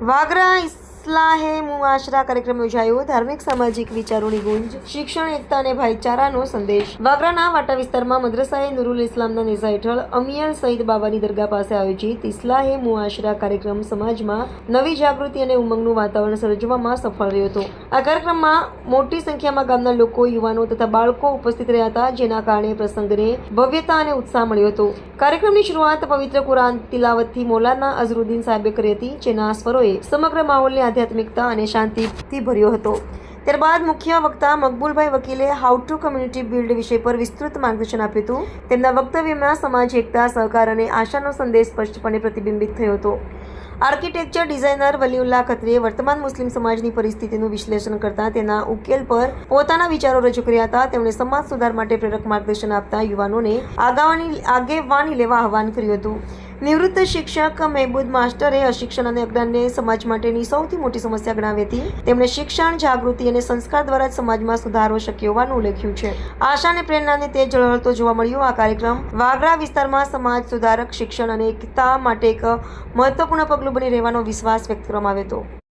વાગરા ઇસ્લાહે મુઆશરા કાર્યક્રમ યોજાયો. ધાર્મિક, સામાજિક વિચારોની ગુંજ, શિક્ષણ, એકતા અને ભાઈચારાનો સંદેશ. વાગરાના વાટા વિસ્તારમાં મદ્રસાએ નુરુલ ઇસ્લામના નેઝા હેઠળ અમિયર સઈદ બાબાની દરગાહ પાસે આયોજિત ઇસ્લાહે મુઆશરા કાર્યક્રમ સમાજમાં નવી જાગૃતિ અને ઉમંગનું વાતાવરણ સર્જવામાં સફળ રહ્યો હતો. આ કાર્યક્રમમાં મોટી સંખ્યામાં ગામના લોકો, યુવાનો તથા બાળકો ઉપસ્થિત રહ્યા હતા, જેના કારણે પ્રસંગને ભવ્યતા અને ઉત્સાહ મળ્યો હતો. કાર્યક્રમની શરૂઆત પવિત્ર કુરાન તિલાવતથી મોલાના અઝરુદ્દીન સાહેબે કરી હતી, જેના સ્વરોએ સમગ્ર માહોલને આધ્યાત્મિકતા અને શાંતિથી ભર્યો હતો. ત્યારબાદ મુખ્ય વક્તા મકબૂલભાઈ વકીલે હાઉ ટુ કમ્યુનિટી બિલ્ડ વિષય પર વિસ્તૃત માર્ગદર્શન આપ્યું હતું. તેમના વક્તવ્યમાં સમાજ, એકતા, સહકાર અને આશાનો સંદેશ સ્પષ્ટપણે પ્રતિબિંબિત થયો હતો. આર્કિટેક્ચર ડિઝાઇનર વલીઉલ્લા ખત્રીએ વર્તમાન મુસ્લિમ સમાજની પરિસ્થિતિનું વિશ્લેષણ કરતા તેના ઉકેલ પર પોતાના વિચારો રજૂ કર્યા હતા. તેમણે સમાજ સુધાર માટે પ્રેરક માર્ગદર્શન આપતા યુવાનોને આગાવાની, આગેવાની લેવા આહવાન કર્યું હતું. નિવૃત્ત શિક્ષક મહેબૂદ માસ્ટરે અશિક્ષણ અને અજ્ઞાનને સમાજ માટેની સૌથી મોટી સમસ્યા ગણાવી હતી. તેમણે શિક્ષણ, જાગૃતિ અને સંસ્કાર દ્વારા જ સમાજમાં સુધારો શક્ય હોવાનું ઉલ્લેખ્યું છે. આશા અને પ્રેરણાને તે ઝળહળતો જોવા મળ્યો આ કાર્યક્રમ. વાગરા વિસ્તારમાં સમાજ સુધારક શિક્ષણ અને એકતા માટે એક મહત્વપૂર્ણ પગલું બની રહેવાનો વિશ્વાસ વ્યક્ત કરવામાં આવ્યો હતો.